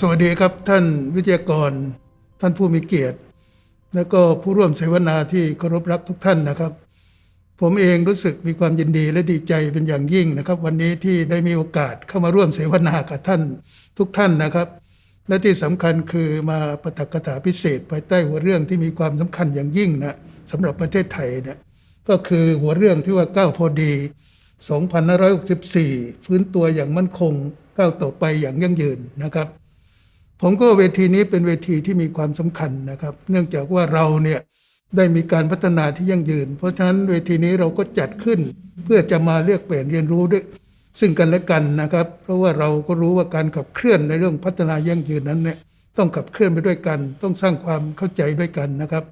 สวัสดีครับท่านวิทยากร ท่านผู้มีเกียรติ และก็ผู้ร่วมเสวนาที่เคารพรักทุกท่านนะครับ ผมเองรู้สึกมีความยินดีและดีใจเป็นอย่างยิ่งนะครับ วันนี้ที่ได้มีโอกาสเข้ามาร่วมเสวนากับท่านทุกท่านนะครับ และที่สำคัญคือมาปฐกถาพิเศษภายใต้หัวเรื่องที่มีความสำคัญอย่างยิ่งนะสำหรับประเทศไทยเนี่ยก็คือหัวเรื่องที่ว่าก้าวพอดี 2564 ฟื้นตัวอย่างมั่นคงก้าวต่อไปอย่างยั่งยืนนะครับ ผมก็เวทีนี้เป็นเวทีที่มีความสำคัญนะครับ เนื่องจากว่าเราเนี่ยได้มีการพัฒนาที่ยั่งยืน เพราะฉะนั้นเวทีนี้เราก็จัดขึ้น เพื่อจะมาเรียกเปลี่ยนเรียนรู้ด้วย ซึ่งกันและกันนะครับ เพราะว่าเราก็รู้ว่าการขับเคลื่อนในเรื่องพัฒนายั่งยืนนั้นเนี่ยต้องขับเคลื่อนไปด้วยกัน ต้องสร้างความเข้าใจด้วยกันนะครับ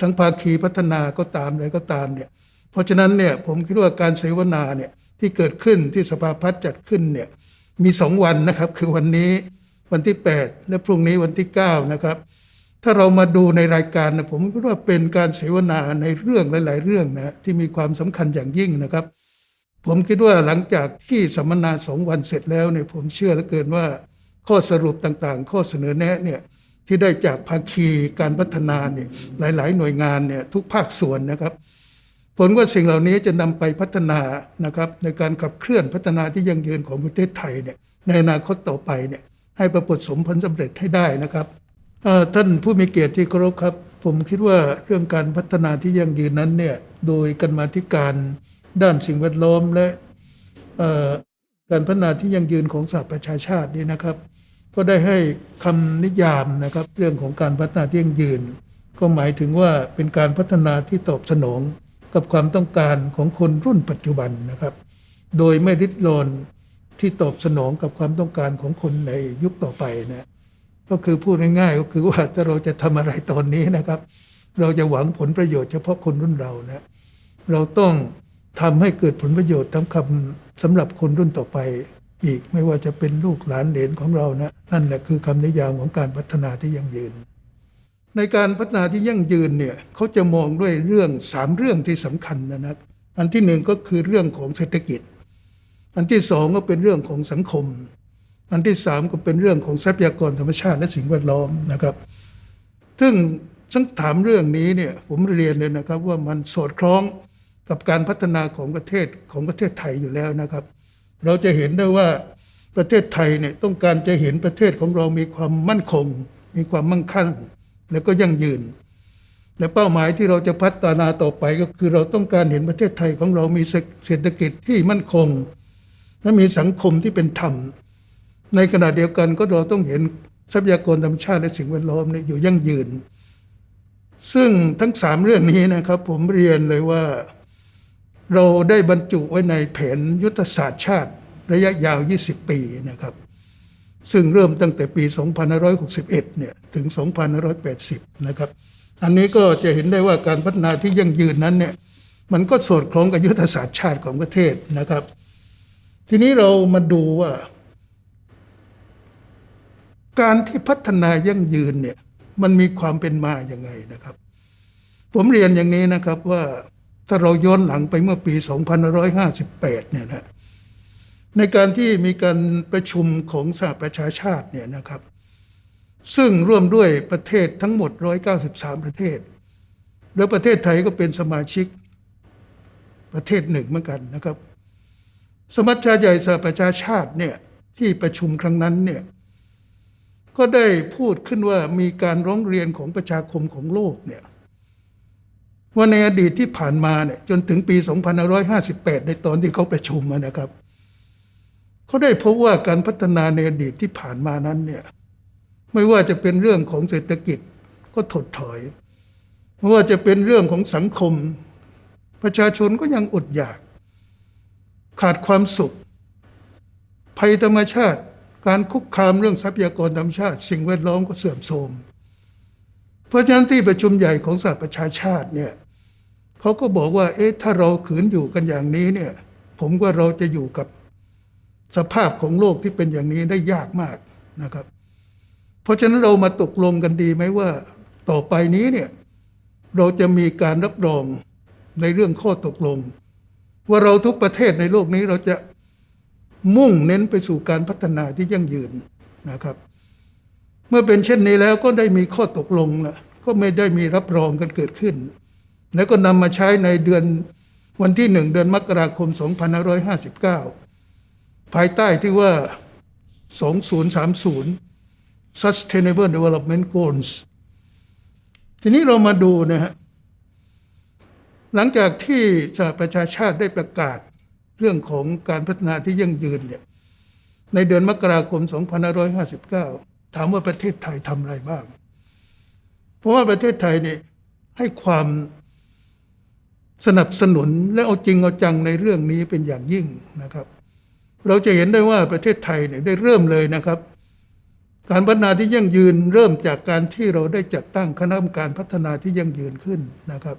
ทั้งภาคีพัฒนาก็ตามอะไรก็ตามเนี่ยเพราะฉะนั้นเนี่ยผมคิดว่าการเสวนาเนี่ยที่เกิดขึ้นที่สภาพัฒน์จัดขึ้นเนี่ยมีสองวันนะครับ คือวันนี้ วันที่ 8 และพรุ่งนี้วันที่ 9 นะครับ ถ้าเรามาดูในรายการนะผมคิดว่าเป็นการเสวนาในเรื่องหลาย ๆ เรื่องนะที่มีความสำคัญอย่างยิ่งนะครับ ผมคิดว่าหลังจากที่สัมมนาสองวันเสร็จแล้วเนี่ยผมเชื่อเหลือเกินว่า ข้อสรุปต่างๆ ข้อเสนอแนะเนี่ยที่ได้จากภาคีการพัฒนาเนี่ยหลาย ๆ หน่วยงานเนี่ยทุกภาคส่วนนะครับผลว่าสิ่งเหล่านี้จะนำไปพัฒนานะครับในการขับเคลื่อนพัฒนาที่ยั่งยืนของประเทศไทยเนี่ยในอนาคตต่อไปเนี่ย ให้ประสบสมผลสำเร็จให้ได้นะครับท่านผู้มีเกียรติที่เคารพครับ ผมคิดว่าเรื่องการพัฒนาที่ยั่งยืนนั้นเนี่ยโดยกันมาธิการด้านสิ่งแวดล้อมและการพัฒนาที่ยั่งยืนของสหประชาชาตินี่นะครับ ก็ได้ให้คำนิยามนะครับ เรื่องของการพัฒนาที่ยั่งยืน ก็หมายถึงว่าเป็นการพัฒนาที่ตอบสนองกับความต้องการของคนรุ่นปัจจุบันนะครับ โดยไม่ริดรอน ที่ตอบสนองกับความต้องการของคนในยุคต่อไปนะก็คือพูดง่ายๆก็คือว่าถ้าเราจะทำอะไรตอนนี้นะครับ เราจะหวังผลประโยชน์เฉพาะคนรุ่นเรานะเราต้องทำให้เกิดผลประโยชน์ทั้งคำสำหรับคนรุ่นต่อไป อีกไม่ว่าจะเป็นลูกหลานเหลนของเรานะนั่นแหละคือคำนิยามของการพัฒนาที่ยั่งยืน ในการพัฒนาที่ยั่งยืนเนี่ยเขาจะมองด้วยเรื่องสามเรื่องที่สำคัญนะครับอันที่หนึ่งก็คือเรื่องของเศรษฐกิจ อันที่สองก็เป็นเรื่องของสังคม อันที่สามก็เป็นเรื่องของทรัพยากรธรรมชาติและสิ่งแวดล้อมนะครับ ซึ่งทั้งถามเรื่องนี้เนี่ยผมเรียนเลยนะครับว่ามันสอดคล้องกับการพัฒนาของประเทศของประเทศไทยอยู่แล้วนะครับ เราจะเห็นได้ว่าประเทศไทยเนี่ยต้องการจะเห็นประเทศของเรามีความมั่นคง มีความมั่งคั่ง แล้วก็ยั่งยืน และเป้าหมายที่เราจะพัฒนาต่อไปก็คือเราต้องการเห็นประเทศไทยของเรามีเศรษฐกิจที่มั่นคง และมีสังคมที่เป็นธรรม ในขณะเดียวกันก็เราต้องเห็นทรัพยากรธรรมชาติและสิ่งแวดล้อมเนี่ยอยู่ยั่งยืน ซึ่งทั้งสามเรื่องนี้นะครับ ผมเรียนเลยว่า เราได้บรรจุไว้ในแผนยุทธศาสตร์ชาติ ระยะยาว 20 ปีนะครับ ซึ่งเริ่มตั้งแต่ปี 2561 เนี่ยถึง 2580 นะครับ อันนี้ก็จะเห็นได้ว่าการพัฒนาที่ยั่งยืนนั้นเนี่ยมันก็สอดคล้องกับยุทธศาสตร์ชาติของประเทศนะครับ ทีนี้เรามาดูว่า การที่พัฒนายั่งยืนเนี่ย มันมีความเป็นมาอย่างไงนะครับ ผมเรียนอย่างนี้นะครับว่าถ้าเราย้อนหลังไปเมื่อปี 2558 เนี่ยนะในการที่มีการประชุมของสหประชาชาติเนี่ยนะครับ ซึ่งร่วมด้วยประเทศทั้งหมด 193 ประเทศ แล้วประเทศไทยก็เป็นสมาชิกประเทศหนึ่งเหมือนกันนะครับ สมัชชาใหญ่สหประชาชาติเนี่ยที่ประชุมครั้งนั้นเนี่ยก็ได้พูดขึ้นว่ามีการร้องเรียนของประชาคมของโลกเนี่ยว่าในอดีตที่ผ่านมาเนี่ยจนถึงปี 2558 ในตอนที่เขาประชุมนะครับเขาได้พบว่าการพัฒนาในอดีตที่ผ่านมานั้นเนี่ยไม่ว่าจะเป็นเรื่องของเศรษฐกิจก็ถดถอย ไม่ว่าจะเป็นเรื่องของสังคม ประชาชนก็ยังอดอยาก ขาดความสุข ภัยธรรมชาติ การคุกคามเรื่องทรัพยากรธรรมชาติ สิ่งแวดล้อมก็เสื่อมโทรมเพราะฉะนั้นที่ประชุมใหญ่ของสหประชาชาติเนี่ยเขาก็บอกว่า เอ๊ะถ้าเราขืนอยู่กันอย่างนี้เนี่ย ผมว่าเราจะอยู่กับสภาพของโลกที่เป็นอย่างนี้ได้ยากมากนะครับ เพราะฉะนั้นเรามาตกลงกันดีไหมว่า ต่อไปนี้เนี่ย เราจะมีการรับรองในเรื่องข้อตกลง ว่าเราทุกประเทศในโลกนี้เราจะมุ่งเน้นไปสู่การพัฒนาที่ยั่งยืนนะครับ เมื่อเป็นเช่นนี้แล้วก็ได้มีข้อตกลงละก็ไม่ได้มีรับรองกันเกิดขึ้น แล้วก็นำมาใช้ในเดือนวันที่หนึ่งเดือนมกราคม 2559 ภายใต้ที่ว่า 2030 Sustainable Development Goals ทีนี้เรามาดูนะฮะ หลังจากที่สหประชาชาติได้ประกาศเรื่องของการพัฒนาที่ยั่งยืนเนี่ยในเดือนมกราคม 2559 ถามว่าประเทศไทยทำอะไรบ้าง เพราะว่าประเทศไทยเนี่ยให้ความสนับสนุนและเอาจริงเอาจังในเรื่องนี้เป็นอย่างยิ่งนะครับ เราจะเห็นได้ว่าประเทศไทยเนี่ยได้เริ่มเลยนะครับ การพัฒนาที่ยั่งยืนเริ่มจากการที่เราได้จัดตั้งคณะกรรมการพัฒนาที่ยั่งยืนขึ้นนะครับ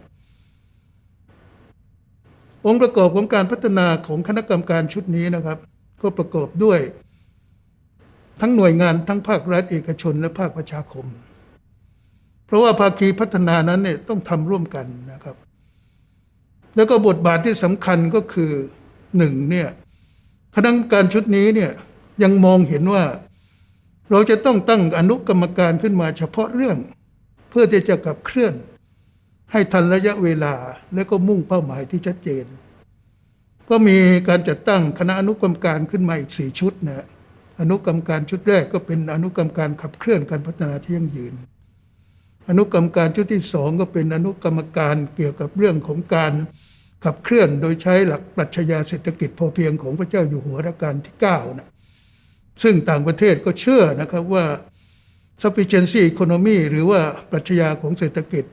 องค์ประกอบของการพัฒนาของคณะกรรมการชุดนี้นะครับ ก็ประกอบด้วย ทั้งหน่วยงานทั้งภาครัฐเอกชนและภาคประชาคม เพราะว่าภาคีพัฒนานั้นเนี่ยต้องทำร่วมกันนะครับ แล้วก็บทบาทที่สำคัญก็คือหนึ่งเนี่ยคณะกรรมการชุดนี้เนี่ยยังมองเห็นว่าเราจะต้องตั้งอนุกรรมการขึ้นมาเฉพาะเรื่อง เพื่อที่จะขับเคลื่อน ให้ทันระยะเวลาและก็มุ่งเป้าหมายที่ชัดเจน ก็มีการจัดตั้งคณะอนุกรรมการขึ้นมาอีกสี่ชุดนะอนุกรรมการชุดแรกก็เป็นอนุกรรมการขับเคลื่อนการพัฒนาที่ยั่งยืน อนุกรรมการชุดที่สองก็เป็นอนุกรรมการเกี่ยวกับเรื่องของการขับเคลื่อนโดยใช้หลักปรัชญาเศรษฐกิจพอเพียงของพระเจ้าอยู่หัวรัชกาลที่9นะซึ่งต่างประเทศก็เชื่อนะครับว่า sufficiency economy หรือว่าปรัชญาของเศรษฐกิจ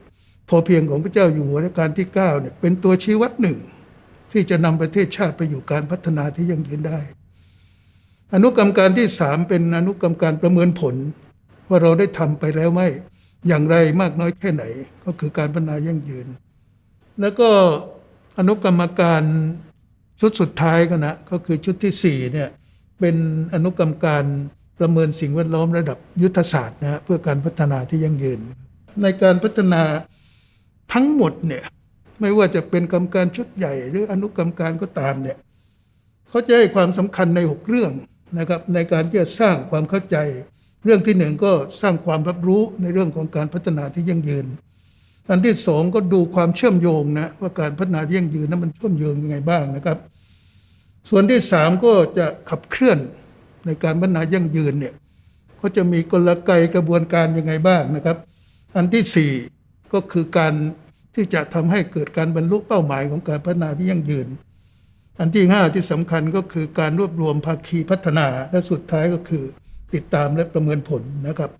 พอเพียงของพระเจ้าอยู่หัวรัชกาลที่9เนี่ยเป็นตัวชี้วัดหนึ่ง ที่จะนำประเทศชาติไปอยู่การพัฒนาที่ยั่งยืนได้ อนุกรรมการที่สามเป็นอนุกรรมการประเมินผล ว่าเราได้ทำไปแล้วไหมอย่างไรมากน้อยแค่ไหน ก็คือการพัฒนายั่งยืน แล้วก็อนุกรรมการชุดสุดท้ายกันนะก็คือชุดที่สี่เนี่ยเป็นอนุกรรมการประเมินสิ่งแวดล้อมระดับยุทธศาสตร์นะเพื่อการพัฒนาที่ยั่งยืน ในการพัฒนา ทั้งหมดเนี่ยไม่ว่าจะเป็นกรรมการชุดใหญ่ หรืออนุกรรมการก็ตามเนี่ยเขาจะให้ความสำคัญในหกเรื่องนะครับในการที่จะสร้างความเข้าใจ เรื่องที่หนึ่งก็สร้างความรับรู้ในเรื่องของการพัฒนาที่ยั่งยืน อันที่สองก็ดูความเชื่อมโยงนะว่าการพัฒนาที่ยั่งยืนนั้นมันเชื่อมโยงยังไงบ้างนะครับ ส่วนที่สามก็จะขับเคลื่อนในการพัฒนายั่งยืนเนี่ยก็จะมีกลไกกระบวนการยังไงบ้างนะครับ อันที่สี่ ก็คือการที่จะทำให้เกิดการบรรลุเป้าหมายของการพัฒนาที่ยั่งยืน อันที่ห้าที่สำคัญก็คือการรวบรวมภาคีพัฒนาและสุดท้ายก็คือติดตามและประเมินผลนะครับ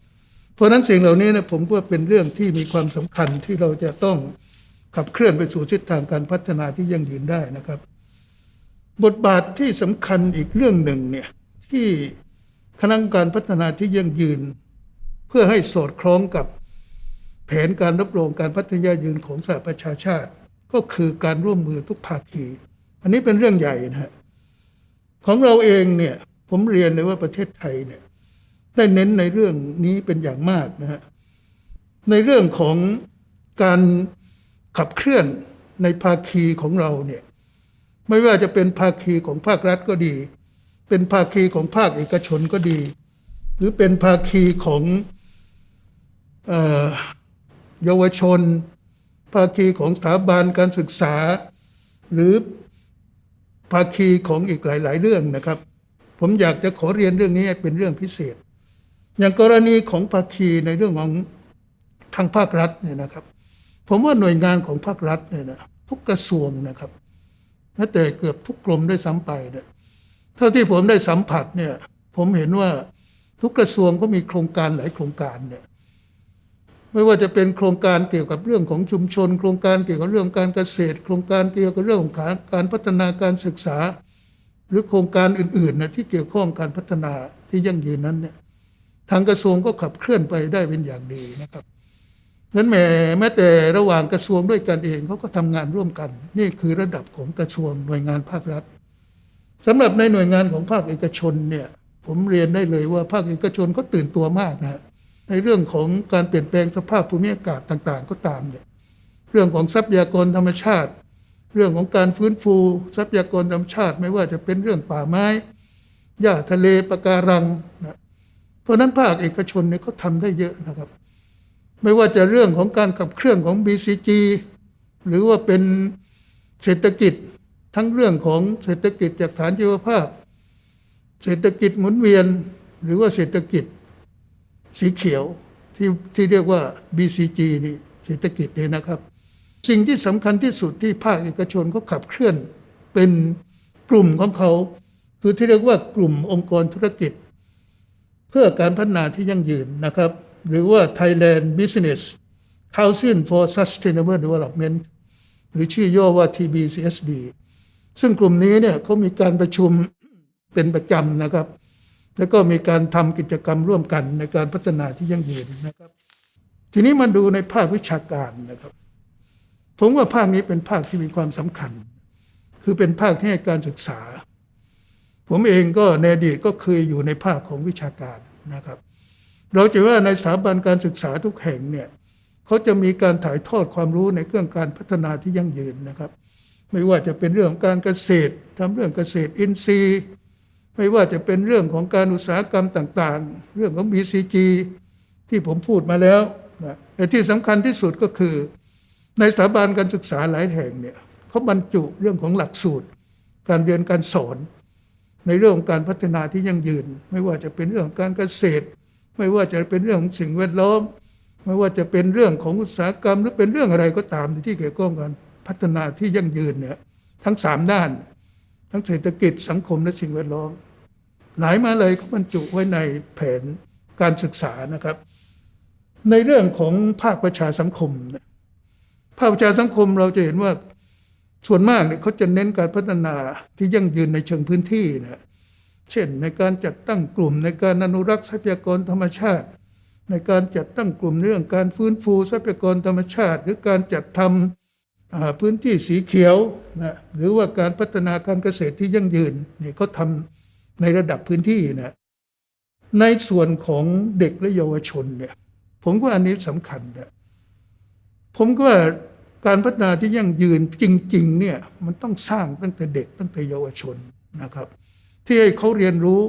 เพราะฉะนั้นสิ่งเหล่านี้นะผมว่าเป็นเรื่องที่มีความสำคัญที่เราจะต้องขับเคลื่อนไปสู่ทิศทางการพัฒนาที่ยั่งยืนได้นะครับ บทบาทที่สำคัญอีกเรื่องหนึ่งเนี่ยที่คณะกรรมการพัฒนาที่ยั่งยืน เพื่อให้สอดคล้องกับ แผนการรับรองการพัฒนายืนของสหประชาชาติ ก็คือการร่วมมือทุกภาคี อันนี้เป็นเรื่องใหญ่นะฮะของเราเองเนี่ยผมเรียนเลยว่าประเทศไทยเนี่ยได้เน้นในเรื่องนี้เป็นอย่างมากนะฮะในเรื่องของการขับเคลื่อนในภาคีของเราเนี่ยไม่ว่าจะเป็นภาคีของภาครัฐก็ดี เป็นภาคีของภาคเอกชนก็ดี หรือเป็นภาคีของอ เยาวชน ภาคีของสถาบันการศึกษา หรือภาคีของอีกหลาย ๆ เรื่องนะครับ ผมอยากจะขอเรียนเรื่องนี้เป็นเรื่องพิเศษ อย่างกรณีของภาคีในเรื่องของทางภาครัฐเนี่ยนะครับ ผมว่าหน่วยงานของภาครัฐเนี่ยนะทุกกระทรวงนะครับแม้แต่เกือบทุกกรมได้วยซ้ำไปเนี่ยเท่าที่ผมได้สัมผัสเนี่ยผมเห็นว่าทุกกระทรวงก็มีโครงการหลายโครงการเนี่ย ไม่ว่าจะเป็นโครงการเกี่ยวกับเรื่องของชุมชน โครงการเกี่ยวกับเรื่องการเกษตร โครงการเกี่ยวกับเรื่องของการพัฒนาการศึกษา หรือโครงการอื่นๆนะที่เกี่ยวข้องการพัฒนาที่ยั่งยืนนั้นเนี่ยทางกระทรวงก็ขับเคลื่อนไปได้เป็นอย่างดีนะครับนั้นแม้แม้แต่ระหว่างกระทรวงด้วยกันเองเขาก็ทำงานร่วมกัน นี่คือระดับของกระทรวงหน่วยงานภาครัฐสำหรับในหน่วยงานของภาคเอกชนเนี่ยผมเรียนได้เลยว่าภาคเอกชนก็ตื่นตัวมากนะ ในเรื่องของการเปลี่ยนแปลงสภาพภูมิอากาศต่าง ๆ ก็ตามเนี่ยเรื่องของทรัพยากรธรรมชาติ เรื่องของการฟื้นฟูทรัพยากรธรรมชาติ ไม่ว่าจะเป็นเรื่องป่าไม้หญ้าทะเลปะการังนะเพราะนั้นภาคเอกชนเนี่ยเขาทำได้เยอะนะครับ ไม่ว่าจะเรื่องของการขับเคลื่อนของ BCG หรือว่าเป็นเศรษฐกิจทั้งเรื่องของเศรษฐกิจจากฐานชีวภาพ เศรษฐกิจหมุนเวียน หรือว่าเศรษฐกิจ สีเขียวที่ที่เรียกว่า BCG นี่เศรษฐกิจเนี่ยนะครับ สิ่งที่สำคัญที่สุดที่ภาคเอกชนเขาขับเคลื่อนเป็นกลุ่มของเขา คือที่เรียกว่ากลุ่มองค์กรธุรกิจ เพื่อการพัฒนาที่ยั่งยืนนะครับ หรือว่า Thailand Business Council for Sustainable Development หรือชื่อย่อว่า TBCSD ซึ่งกลุ่มนี้เนี่ยเขามีการประชุมเป็นประจำนะครับ แล้วก็มีการทำกิจกรรมร่วมกันในการพัฒนาที่ยั่งยืนนะครับ ทีนี้มาดูในภาควิชาการนะครับ ผมว่าภาคนี้เป็นภาคที่มีความสำคัญ คือเป็นภาคที่ให้การศึกษา ผมเองก็ในอดีตก็เคยอยู่ในภาคของวิชาการนะครับ เราจะว่าในสถาบันการศึกษาทุกแห่งเนี่ยเขาจะมีการถ่ายทอดความรู้ในเรื่องการพัฒนาที่ยั่งยืนนะครับ ไม่ว่าจะเป็นเรื่องของการเกษตรทำเรื่องเกษตรอินทรีย์ ไม่ว่าจะเป็นเรื่องของการอุตสาหกรรมต่างๆ เรื่องของ BCG ที่ผมพูดมาแล้วนะแต่ที่สำคัญที่สุดก็คือ ในสถาบันการศึกษาหลายแห่งเนี่ยเขาบรรจุเรื่องของหลักสูตร การเรียนการสอน ในเรื่องของการพัฒนาที่ยั่งยืน ไม่ว่าจะเป็นเรื่องการเกษตร ไม่ว่าจะเป็นเรื่องของสิ่งแวดล้อม ไม่ว่าจะเป็นเรื่องของอุตสาหกรรมหรือเป็นเรื่องอะไรก็ตามที่เกี่ยวข้องกันพัฒนาที่ยั่งยืนเนี่ยทั้งสามด้าน ทั้งเศรษฐกิจสังคมและสิ่งแวดล้อม หลายมาเลยเขาบรรจุไว้ในแผนการศึกษานะครับ ในเรื่องของภาคประชาสังคมเนี่ยภาคประชาสังคมเราจะเห็นว่าส่วนมากเนี่ยเขาจะเน้นการพัฒนาที่ยั่งยืนในเชิงพื้นที่นะเช่นในการจัดตั้งกลุ่มในการอนุรักษ์ทรัพยากรธรรมชาติ ในการจัดตั้งกลุ่มเรื่องการฟื้นฟูทรัพยากรธรรมชาติ หรือการจัดทำอ่าพื้นที่สีเขียวนะหรือว่าการพัฒนาการเกษตรที่ยั่งยืนเนี่ยเขาทำ ในระดับพื้นที่นะในส่วนของเด็กและเยาวชนเนี่ย ผมว่าอันนี้สำคัญนะผมก็ว่าการพัฒนาที่ยั่งยืนจริง ๆ เนี่ยมันต้องสร้างตั้งแต่เด็กตั้งแต่เยาวชนนะครับ ที่ให้เขาเรียนรู้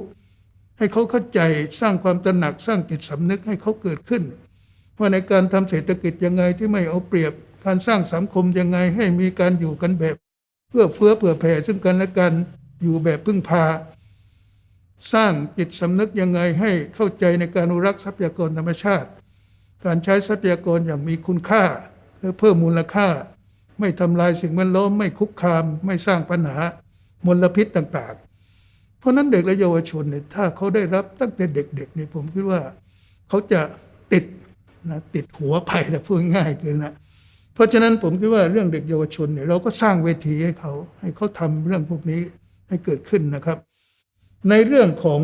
ให้เขาเข้าใจสร้างความตระหนักสร้างจิตสำนึกให้เขาเกิดขึ้นว่าในการทำเศรษฐกิจยังไงที่ไม่เอาเปรียบ การสร้างสังคมยังไงให้มีการอยู่กันแบบ เพื่อเฟื้อเผื่อแผ่ซึ่งกันและกันอยู่แบบพึ่งพา สร้างจิตสำนึกยังไงให้เข้าใจในการอนุรักษ์ทรัพยากรธรรมชาติ การใช้ทรัพยากรอย่างมีคุณค่าและเพิ่มมูลค่า ไม่ทำลายสิ่งแวดล้อมไม่คุกคาม ไม่สร้างปัญหามลพิษต่างๆ เพราะนั้นเด็กและเยาวชนเนี่ยถ้าเขาได้รับตั้งแต่เด็กๆเนี่ยผมคิดว่า เขาจะติดนะติดหัวไปนะพูดง่ายๆคือนะเพราะฉะนั้นผมคิดว่าเรื่องเด็กเยาวชนเนี่ยเราก็สร้างเวทีให้เขาให้เขาทำเรื่องพวกนี้ให้เกิดขึ้นนะครับ ในเรื่องของ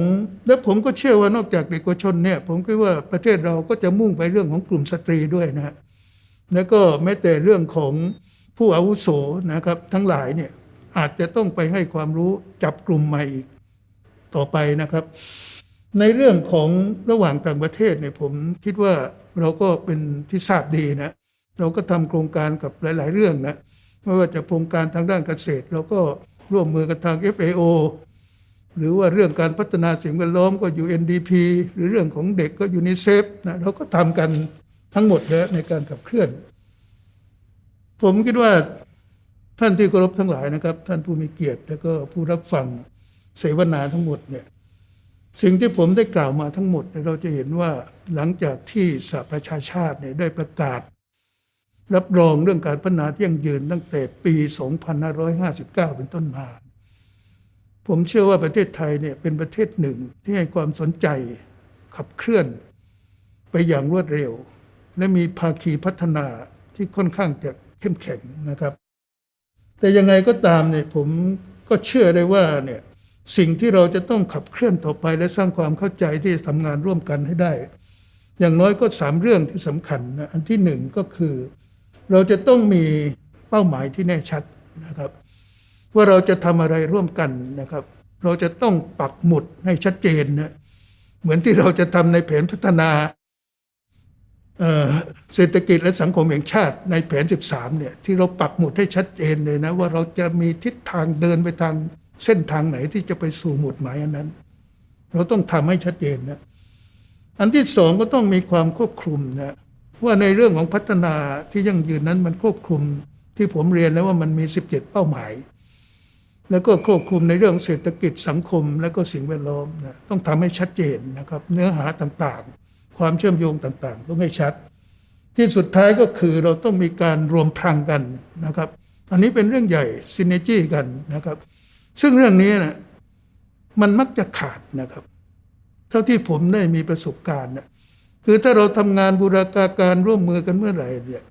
และผมก็เชื่อว่านอกจากเด็กวชนเนี่ยผมคิดว่าประเทศเราก็จะมุ่งไปเรื่องของกลุ่มสตรีด้วยนะฮะแล้วก็แม้แต่เรื่องของผู้อาวุโสนะครับ ทั้งหลายเนี่ยอาจจะต้องไปให้ความรู้จับกลุ่มใหม่อีกต่อไปนะครับ ในเรื่องของระหว่างต่างประเทศเนี่ยผมคิดว่าเราก็เป็นที่ทราบดีนะเราก็ทำโครงการกับหลาย ๆ เรื่องนะไม่ว่าจะโครงการทางด้านเกษตร เราก็ร่วมมือกับทาง FAO หรือว่าเรื่องการพัฒนาสิ่งแวดล้อมก็ UNDP หรือเรื่องของเด็กก็ยูนิเซฟนะเราก็ทำกันทั้งหมดแล้วในการขับเคลื่อน ผมคิดว่าท่านที่เคารพทั้งหลายนะครับ ท่านผู้มีเกียรติแล้วก็ผู้รับฟังเสวนาทั้งหมดเนี่ยสิ่งที่ผมได้กล่าวมาทั้งหมดเนี่ยเราจะเห็นว่าหลังจากที่สหประชาชาติเนี่ยได้ประกาศ รับรองเรื่องการพัฒนาที่ยั่งยืนตั้งแต่ปี 2559 เป็นต้นมา ผมเชื่อว่าประเทศไทยเนี่ยเป็นประเทศหนึ่งที่ให้ความสนใจขับเคลื่อน ไปอย่างรวดเร็ว และมีภาคีพัฒนาที่ค่อนข้างจะเข้มแข็งนะครับ แต่ยังไงก็ตามเนี่ยผมก็เชื่อได้ว่าเนี่ยสิ่งที่เราจะต้องขับเคลื่อนต่อไปและสร้างความเข้าใจที่จะทำงานร่วมกันให้ได้ อย่างน้อยก็สามเรื่องที่สำคัญนะอันที่หนึ่งก็คือ เราจะต้องมีเป้าหมายที่แน่ชัดนะครับ ว่าเราจะทำอะไรร่วมกันนะครับ เราจะต้องปักหมุดให้ชัดเจนนะเหมือนที่เราจะทำในแผนพัฒนาเศรษฐกิจและสังคมแห่งชาติในแผน 13 เนี่ย ที่เราปักหมุดให้ชัดเจนเลยนะ ว่าเราจะมีทิศทางเดินไปทางเส้นทางไหนที่จะไปสู่หมุดหมายอันนั้น เราต้องทำให้ชัดเจนนะอันที่สองก็ต้องมีความควบคุมนะว่าในเรื่องของพัฒนาที่ยั่งยืนนั้นมันควบคุมที่ผมเรียนแล้วว่ามันมี 17 เป้าหมาย แล้วก็ควบคุมในเรื่องเศรษฐกิจสังคม และก็สิ่งแวดล้อมนะต้องทำให้ชัดเจนนะครับ เนื้อหาต่างๆ ความเชื่อมโยงต่างๆ ต้องให้ชัด ที่สุดท้ายก็คือเราต้องมีการรวมพลังกันนะครับ อันนี้เป็นเรื่องใหญ่ซินเนจี้กันนะครับ ซึ่งเรื่องนี้นะมันมักจะขาดนะครับ เท่าที่ผมได้มีประสบการณ์นะคือถ้าเราทำงานบูรณาการร่วมมือกันเมื่อไหร่เนี่ย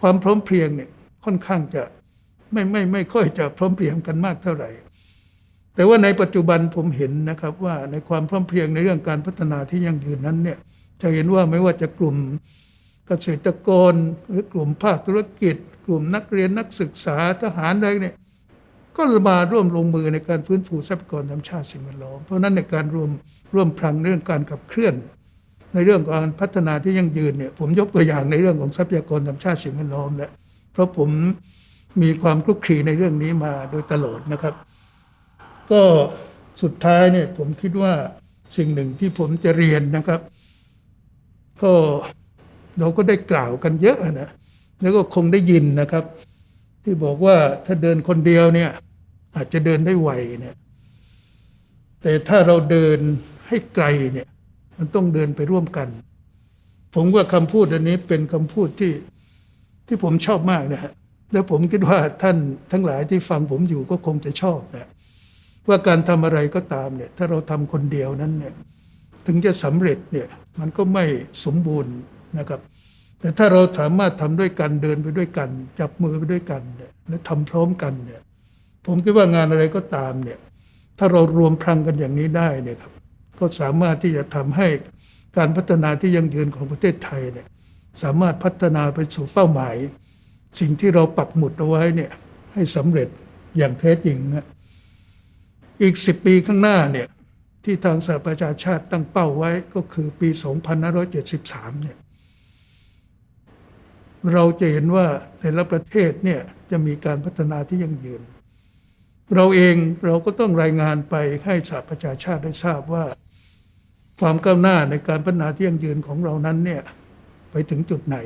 ความพร้อมเพรียงเนี่ยค่อนข้างจะ ไม่ไม่ไม่ค่อยจะพร้อมเพรียงกันมากเท่าไหร่ แต่ว่าในปัจจุบันผมเห็นนะครับว่าในความพร้อมเพรียงในเรื่องการพัฒนาที่ยั่งยืนนั้นเนี่ยจะเห็นว่าไม่ว่าจะกลุ่มเกษตรกรหรือกลุ่มภาคธุรกิจ กลุ่มนักเรียนนักศึกษาทหารอะไรเนี่ยก็มาร่วมลงมือในการฟื้นฟูทรัพยากรธรรมชาติสิ่งแวดล้อมเพราะนั้นในการรวมร่วมพลังเรื่องการขับเคลื่อน ในเรื่องของการพัฒนาที่ยั่งยืนเนี่ยผมยกตัวอย่างในเรื่องของทรัพยากรธรรมชาติสิ่งแวดล้อมเนี่ยเพราะผม มีความคลุกคลีในเรื่องนี้มาโดยตลอดนะครับ ก็สุดท้ายเนี่ยผมคิดว่าสิ่งหนึ่งที่ผมจะเรียนนะครับ ก็เราก็ได้กล่าวกันเยอะนะแล้วก็คงได้ยินนะครับ ที่บอกว่าถ้าเดินคนเดียวเนี่ย อาจจะเดินได้ไวเนี่ยแต่ถ้าเราเดินให้ไกลเนี่ย มันต้องเดินไปร่วมกัน ผมว่าคำพูดอันนี้เป็นคำพูดที่ที่ผมชอบมากนะฮะ แล้วผมคิดว่าท่านทั้งหลายที่ฟังผมอยู่ก็คงจะชอบนะว่าการทำอะไรก็ตามเนี่ยถ้าเราทำคนเดียวนั้นเนี่ยถึงจะสำเร็จเนี่ยมันก็ไม่สมบูรณ์นะครับ แต่ถ้าเราสามารถทำด้วยกันเดินไปด้วยกัน จับมือไปด้วยกันเนี่ยและทำพร้อมกันเนี่ยผมคิดว่างานอะไรก็ตามเนี่ยถ้าเรารวมพลังกันอย่างนี้ได้เนี่ยครับก็สามารถที่จะทำให้การพัฒนาที่ยั่งยืนของประเทศไทยเนี่ยสามารถพัฒนาไปสู่เป้าหมาย สิ่งที่เราปักหมุดเอาไว้เนี่ยให้สำเร็จอย่างแท้จริงนะอีกสิบปีข้างหน้าเนี่ยที่ทางสหประชาชาติตั้งเป้าไว้ก็คือปี 2573 เนี่ยเราจะเห็นว่าแต่ละประเทศเนี่ยจะมีการพัฒนาที่ยั่งยืน เราเองเราก็ต้องรายงานไปให้สหประชาชาติได้ทราบว่า ความก้าวหน้าในการพัฒนาที่ยั่งยืนของเรานั้นเนี่ยไปถึงจุดไหน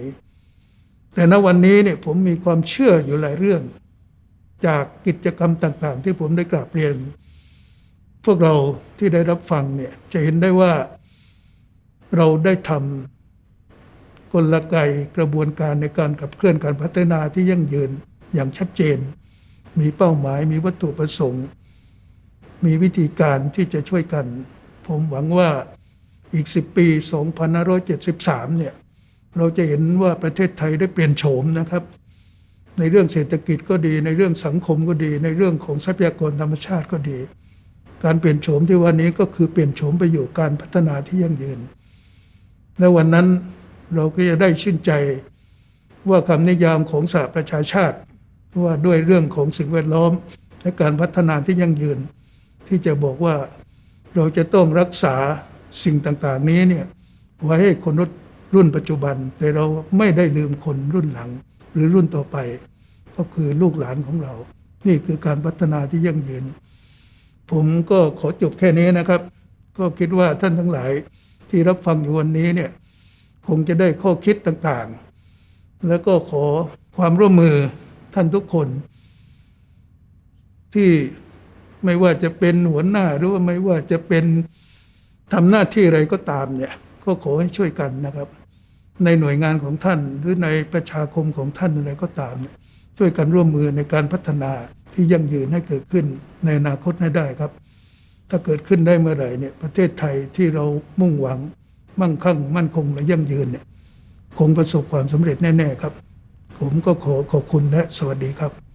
แต่ณวันนี้เนี่ยผมมีความเชื่ออยู่หลายเรื่อง จากกิจกรรมต่างๆ ที่ผมได้กราบเรียน พวกเราที่ได้รับฟังเนี่ยจะเห็นได้ว่าเราได้ทำกลไกกระบวนการในการขับเคลื่อนการพัฒนาที่ยั่งยืนอย่างชัดเจน มีเป้าหมายมีวัตถุประสงค์ มีวิธีการที่จะช่วยกัน ผมหวังว่าอีก 10 ปี 2573 เนี่ย เราจะเห็นว่าประเทศไทยได้เปลี่ยนโฉมนะครับ ในเรื่องเศรษฐกิจก็ดี ในเรื่องสังคมก็ดี ในเรื่องของทรัพยากรธรรมชาติก็ดี การเปลี่ยนโฉมที่วันนี้ก็คือเปลี่ยนโฉมไปอยู่การพัฒนาที่ยั่งยืนและวันนั้นเราก็จะได้ชื่นใจว่าคำนิยามของสหประชาชาติว่าด้วยเรื่องของสิ่งแวดล้อม และการพัฒนาที่ยั่งยืน ที่จะบอกว่าเราจะต้องรักษาสิ่งต่างๆนี้เนี่ยไว้ให้คนรุ่น รุ่นปัจจุบัน แต่เราไม่ได้ลืมคนรุ่นหลัง หรือรุ่นต่อไป ก็คือลูกหลานของเรา นี่คือการพัฒนาที่ยั่งยืน ผมก็ขอจบแค่นี้นะครับ ก็คิดว่าท่านทั้งหลายที่รับฟังอยู่วันนี้เนี่ยคงจะได้ข้อคิดต่างๆ แล้วก็ขอความร่วมมือท่านทุกคน ที่ไม่ว่าจะเป็นหัวหน้าหรือว่าไม่ว่าจะเป็นทำหน้าที่อะไรก็ตามเนี่ย ก็ขอให้ช่วยกันนะครับ ในหน่วยงานของท่านหรือในประชาคมของท่านอะไรก็ตาม ช่วยกันร่วมมือในการพัฒนาที่ยั่งยืนให้เกิดขึ้นในอนาคตให้ได้ครับ ถ้าเกิดขึ้นได้เมื่อไหร่เนี่ยประเทศไทยที่เรามุ่งหวัง มั่งคั่ง มั่นคงและยั่งยืนเนี่ยคงประสบความสำเร็จแน่ ๆ ครับ ผมก็ขอขอบคุณและสวัสดีครับ